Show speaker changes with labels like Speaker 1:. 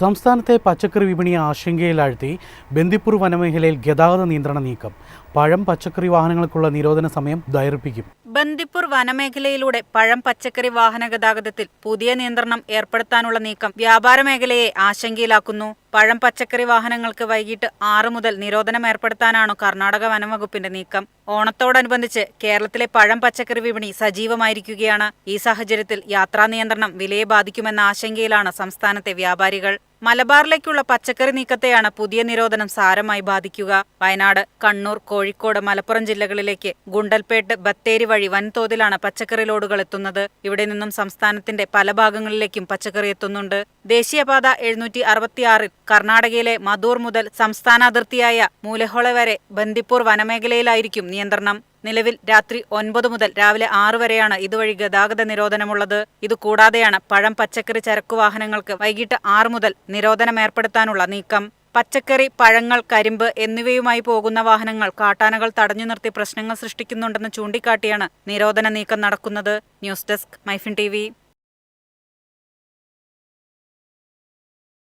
Speaker 1: സംസ്ഥാനത്തെ പച്ചക്കറി വിപണിയെ ആശങ്കയിലാഴ്ത്തി ബന്ദിപ്പൂർ വനമേഖലയിൽ ഗതാഗത നിയന്ത്രണ നീക്കം. പഴം പച്ചക്കറി വാഹനങ്ങൾക്കുള്ള നിരോധന സമയം ദൈർപ്പിക്കും
Speaker 2: ബന്ദിപ്പൂർ വനമേഖലയിലൂടെ പഴം പച്ചക്കറി വാഹന ഗതാഗതത്തിൽ പുതിയ നിയന്ത്രണം ഏർപ്പെടുത്താനുള്ള നീക്കം വ്യാപാര മേഖലയെ ആശങ്കയിലാക്കുന്നു. പഴം പച്ചക്കറി വാഹനങ്ങൾക്ക് വൈകിട്ട് ആറ് മുതൽ നിരോധനം ഏർപ്പെടുത്താനാണ് കർണാടക വനംവകുപ്പിന്റെ നീക്കം. ഓണത്തോടനുബന്ധിച്ച് കേരളത്തിലെ പഴം പച്ചക്കറി വിപണി സജീവമായിരിക്കുകയാണ്. ഈ സാഹചര്യത്തിൽ യാത്രാ നിയന്ത്രണം വിലയെ ബാധിക്കുമെന്ന ആശങ്കയിലാണ് സംസ്ഥാനത്തെ വ്യാപാരികൾ. മലബാറിലേക്കുള്ള പച്ചക്കറി നീക്കത്തെയാണ് പുതിയ നിരോധനം സാരമായി ബാധിക്കുക. വയനാട് കണ്ണൂർ കോഴിക്കോട് മലപ്പുറം ജില്ലകളിലേക്ക് ഗുണ്ടൽപേട്ട് ബത്തേരി വഴി വൻതോതിലാണ് പച്ചക്കറി ലോഡുകൾ എത്തുന്നത്. ഇവിടെ നിന്നും സംസ്ഥാനത്തിന്റെ പല ഭാഗങ്ങളിലേക്കും പച്ചക്കറി എത്തുന്നുണ്ട്. ദേശീയപാത എഴുന്നൂറ്റി അറുപത്തിയാറിൽ കർണാടകയിലെ മധൂർ മുതൽ സംസ്ഥാന അതിർത്തിയായ മൂലഹോള വരെ ബന്ദിപ്പൂർ വനമേഖലയിലായിരിക്കും നിയന്ത്രണം. നിലവിൽ രാത്രി ഒൻപത് മുതൽ രാവിലെ ആറ് വരെയാണ് ഇതുവഴി ഗതാഗത നിരോധനമുള്ളത്. ഇതുകൂടാതെയാണ് പഴം പച്ചക്കറി ചരക്കു വാഹനങ്ങൾക്ക് വൈകിട്ട് ആറ് മുതൽ നിരോധനം ഏർപ്പെടുത്താനുള്ള നീക്കം. പച്ചക്കറി പഴങ്ങൾ കരിമ്പ് എന്നിവയുമായി പോകുന്ന വാഹനങ്ങൾ കാട്ടാനകൾ തടഞ്ഞു നിർത്തി പ്രശ്നങ്ങൾ സൃഷ്ടിക്കുന്നുണ്ടെന്ന് ചൂണ്ടിക്കാട്ടിയാണ് നിരോധന നീക്കം നടക്കുന്നത്. News desk MyFin T